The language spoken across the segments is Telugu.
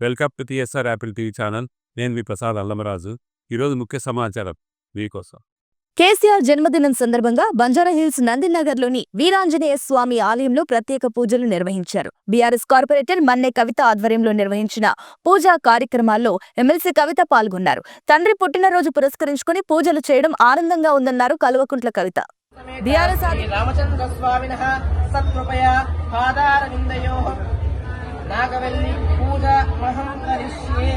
Welcome to TSR Apple TV channel. నేను మీ ప్రసాద్ అల్లమరాజు. ఈరోజు ముఖ్య సమాచారం మీకోసం కేసీఆర్ జన్మదినం సందర్భంగా బంజారాహిల్స్ నందినగర్లోని వీరాంజనేయ స్వామి ఆలయంలో ప్రత్యేక పూజలు నిర్వహించారు. బీఆర్ఎస్ కార్పొరేటర్ మన్నె కవిత ఆధ్వర్యంలో నిర్వహించిన పూజా కార్యక్రమాల్లో ఎమ్మెల్సీ కవిత పాల్గొన్నారు. తండ్రి పుట్టినరోజు పురస్కరించుకుని పూజలు చేయడం ఆనందంగా ఉందన్నారు కల్వకుంట్ల కవిత. బీఆర్ఎస్ రామచంద్రస్వామినः సత్కృపయా పాదారవిందయోः ನಾಗವಲ್ಲಿ ಪೂಜಾ ಮಹಂಕರಿಷ್ಯೇ.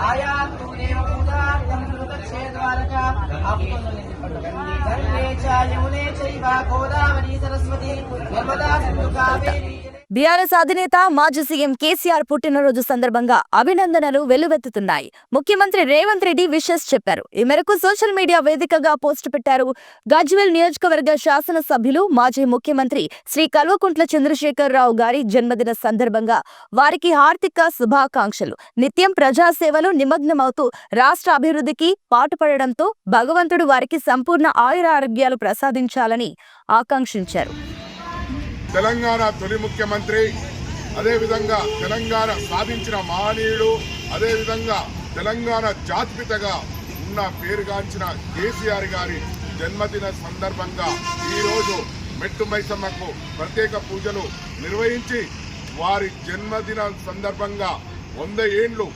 సర్వే కళాశాము సమాశ్రిత ఆయాత్తు దేవ పూజార్థం గంగే చ యమునే చైవ గోదావరి సరస్వతి. నర్మదా సింధు కావేరి. బీఆర్ఎస్ అధినేత మాజీ సీఎం కేసీఆర్ పుట్టినరోజు సందర్భంగా అభినందనలు వెల్లువెత్తుతున్నాయి. ముఖ్యమంత్రి రేవంత్ రెడ్డి విషెస్ చెప్పారు. ఈ మేరకు సోషల్ మీడియా వేదికగా పోస్ట్ పెట్టారు. గజ్వెల్ నియోజకవర్గ శాసనసభ్యులు మాజీ ముఖ్యమంత్రి శ్రీ కల్వకుంట్ల చంద్రశేఖరరావు గారి జన్మదిన సందర్భంగా వారికి హార్దిక శుభాకాంక్షలు. నిత్యం ప్రజాసేవలో నిమగ్నమవుతూ రాష్ట్ర అభివృద్ధికి పాటుపడడంతో భగవంతుడు వారికి సంపూర్ణ ఆయురారోగ్యాలు ప్రసాదించాలని ఆకాంక్షించారు. తెలంగాణ తొలి ముఖ్యమంత్రి అదేవిధంగా తెలంగాణ సాధించిన మహనీయుడు అదేవిధంగా తెలంగాణ జాతిపితగా ఉన్న పేరుగాంచిన కేసీఆర్ గారి జన్మదిన సందర్భంగా ఈరోజు మెట్టు మైసమ్మకు ప్రత్యేక పూజలు నిర్వహించి వారి జన్మదిన సందర్భంగా వంద ఏండ్లు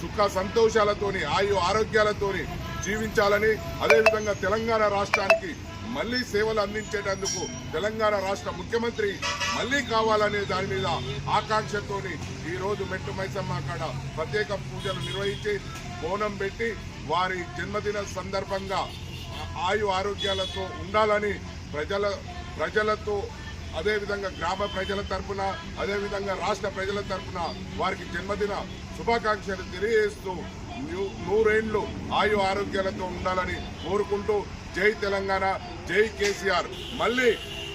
సుఖ సంతోషాలతోని ఆయు ఆరోగ్యాలతోని జీవించాలని అదేవిధంగా తెలంగాణ రాష్ట్రానికి మళ్ళీ సేవలు అందించేటందుకు తెలంగాణ రాష్ట్ర ముఖ్యమంత్రి మళ్ళీ కావాలనే దాని మీద ఆకాంక్షతోని ఈరోజు మెట్టు మైసమ్మ కాడ ప్రత్యేక పూజలు నిర్వహించి బోనం పెట్టి వారి జన్మదిన సందర్భంగా ఆయు ఆరోగ్యాలతో ఉండాలని ప్రజల ప్రజలతో అదేవిధంగా గ్రామ ప్రజల తరపున అదేవిధంగా రాష్ట్ర ప్రజల తరపున వారికి జన్మదిన శుభాకాంక్షలు తెలియజేస్తూ నూ- నూరేండ్లు ఆయు ఆరోగ్యాలతో ఉండాలని కోరుకుంటూ జై తెలంగాణ జై కేసీఆర్. మళ్ళీ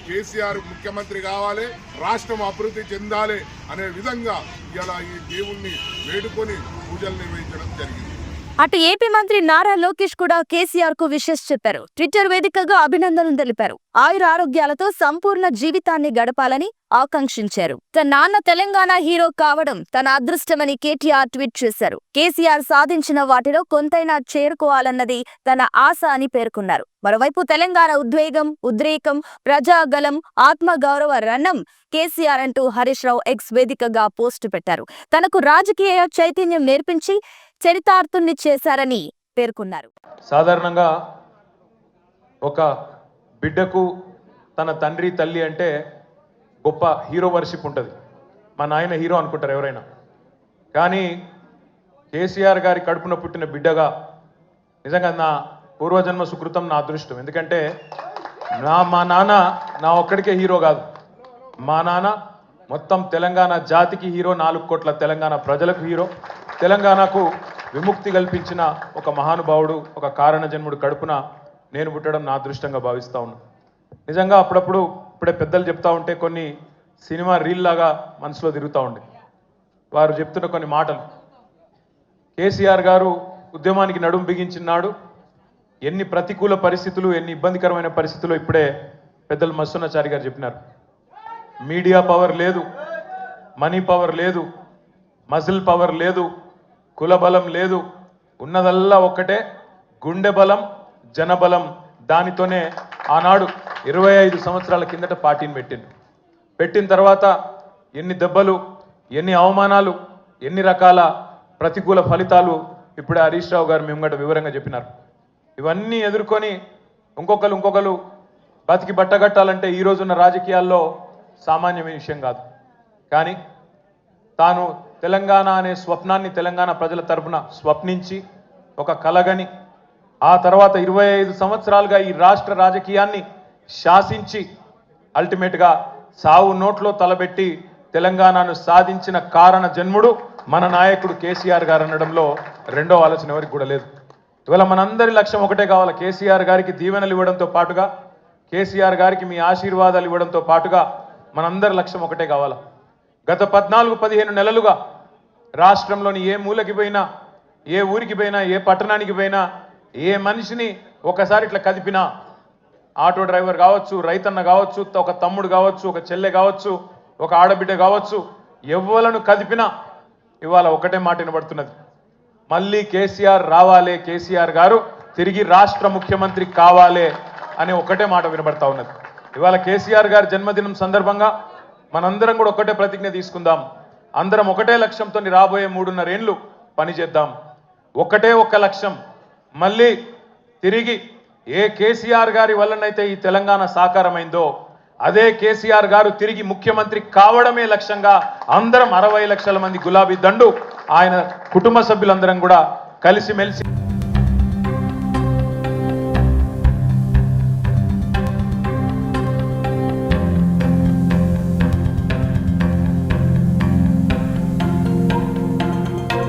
కేసీఆర్ ముఖ్యమంత్రి కావాలి రాష్ట్రం అభివృద్ధి చెందాలి అనే విధంగా ఇలా ఈ దేవుణ్ణి వేడుకొని పూజలు నిర్వహించడం జరిగింది. అటు ఏపీ మంత్రి నారా లోకేష్ కూడా కేసీఆర్కు విషెస్ చెప్పారు. ట్విట్టర్ వేదికగా అభినందనలు తెలిపారు. ఆయుర ఆరోగ్యాలతో సంపూర్ణ జీవితాన్ని గడపాలని ఆకాంక్షించారు. తన నాన్న తెలంగాణ హీరో కావడం తన అదృష్టమని కేటీఆర్ ట్వీట్ చేశారు. కేసీఆర్ సాధించిన వాటిలో కొంతైనా చేరుకోవాలన్నది తన ఆశ అని పేర్కొన్నారు. మరోవైపు తెలంగాణ ఉద్వేగం ఉద్రేకం ప్రజాగలం ఆత్మగౌరవ రణం కేసీఆర్ అంటూ హరీష్ రావు ఎక్స్ వేదికగా పోస్టు పెట్టారు. తనకు రాజకీయ చైతన్యం నేర్పించి చరితార్థుణ్ణి చేశారని పేర్కొన్నారు. సాధారణంగా ఒక బిడ్డకు తన తండ్రి తల్లి అంటే గొప్ప హీరో వర్షిప్ ఉంటుంది. మా నాయన హీరో అనుకుంటారు ఎవరైనా. కానీ కేసీఆర్ గారి కడుపున పుట్టిన బిడ్డగా నిజంగా నా పూర్వజన్మ సుకృతం నా అదృష్టం. ఎందుకంటే నా మా నాన్న నా ఒక్కడికే హీరో కాదు. మా నాన్న మొత్తం తెలంగాణ జాతికి హీరో నాలుగు కోట్ల తెలంగాణ ప్రజలకు హీరో. తెలంగాణకు విముక్తి కల్పించిన ఒక మహానుభావుడు ఒక కారణజన్ముడు కడుపున నేను పుట్టడం నా అదృష్టంగా భావిస్తా ఉన్నాను నిజంగా అప్పుడప్పుడు ఇప్పుడే పెద్దలు చెప్తా ఉంటే కొన్ని సినిమా రీల్ లాగా మనసులో తిరుగుతూ ఉండే. వారు చెప్తున్న కొన్ని మాటలు. కేసీఆర్ గారు ఉద్యమానికి నడుం బిగించినాడు ఎన్ని ప్రతికూల పరిస్థితులు ఎన్ని ఇబ్బందికరమైన పరిస్థితులు ఇప్పుడే పెద్దలు మస్సున్నచారి గారు చెప్పినారు. మీడియా పవర్ లేదు మనీ పవర్ లేదు మజిల్ పవర్ లేదు కుల బలం లేదు. ఉన్నదల్లా ఒక్కటే గుండె బలం జనబలం దానితోనే ఆనాడు ఇరవై ఐదు సంవత్సరాల కిందట పార్టీని పెట్టిండు పెట్టిన తర్వాత ఎన్ని దెబ్బలు ఎన్ని అవమానాలు ఎన్ని రకాల ప్రతికూల ఫలితాలు ఇప్పుడే హరీష్ రావు గారు మేము కూడా వివరంగా చెప్పినారు. ఇవన్నీ ఎదుర్కొని ఇంకొకరు ఇంకొకరు బతికి బట్టగట్టాలంటే ఈ రోజున్న రాజకీయాల్లో సామాన్యమైన విషయం కాదు. కానీ తాను తెలంగాణ అనే స్వప్నాన్ని తెలంగాణ ప్రజల తరపున స్వప్నించి ఒక కలగని ఆ తర్వాత ఇరవై ఐదు సంవత్సరాలుగా ఈ రాష్ట్ర రాజకీయాన్ని శాసించి అల్టిమేట్గా సావు నోట్లో తలబెట్టి తెలంగాణను సాధించిన కారణ జన్ముడు మన నాయకుడు కేసీఆర్ గారు అనడంలో రెండో ఆలోచన ఎవరికి కూడా లేదు. ఇవాళ మనందరి లక్ష్యం ఒకటే కావాలి? కేసీఆర్ గారికి దీవెనలు ఇవ్వడంతో పాటుగా కేసీఆర్ గారికి మీ ఆశీర్వాదాలు ఇవ్వడంతో పాటుగా మనందరి లక్ష్యం ఒకటే కావాలా? గత పద్నాలుగు పదిహేను నెలలుగా రాష్ట్రంలోని ఏ మూలకి పోయినా ఏ ఊరికి పోయినా ఏ పట్టణానికి పోయినా ఏ మనిషిని ఒకసారి ఇట్లా కదిపినా ఆటో డ్రైవర్ కావచ్చు రైతన్న కావచ్చు ఒక తమ్ముడు కావచ్చు ఒక చెల్లె కావచ్చు ఒక ఆడబిడ్డ కావచ్చు ఎవ్వలను కదిపినా ఇవాళ ఒకటే మాట వినబడుతున్నది. మళ్ళీ కేసీఆర్ రావాలే కేసీఆర్ గారు తిరిగి రాష్ట్ర ముఖ్యమంత్రి కావాలే అనే ఒకటే మాట వినబడతా ఉన్నది. ఇవాళ కేసీఆర్ గారి జన్మదినం సందర్భంగా మనందరం కూడా ఒకటే ప్రతిజ్ఞ తీసుకుందాం. అందరం ఒకటే లక్ష్యంతో రాబోయే మూడున్నరేండ్లు పనిచేద్దాం ఒకటే ఒక్క లక్ష్యం. మళ్ళీ తిరిగి ఏ కేసీఆర్ గారి వల్లనైతే ఈ తెలంగాణ సాకారమైందో అదే కేసీఆర్ గారు తిరిగి ముఖ్యమంత్రి కావడమే లక్ష్యంగా అందరం అరవై లక్షల మంది గులాబీ దండు ఆయన కుటుంబ సభ్యులందరం కూడా కలిసిమెలిసి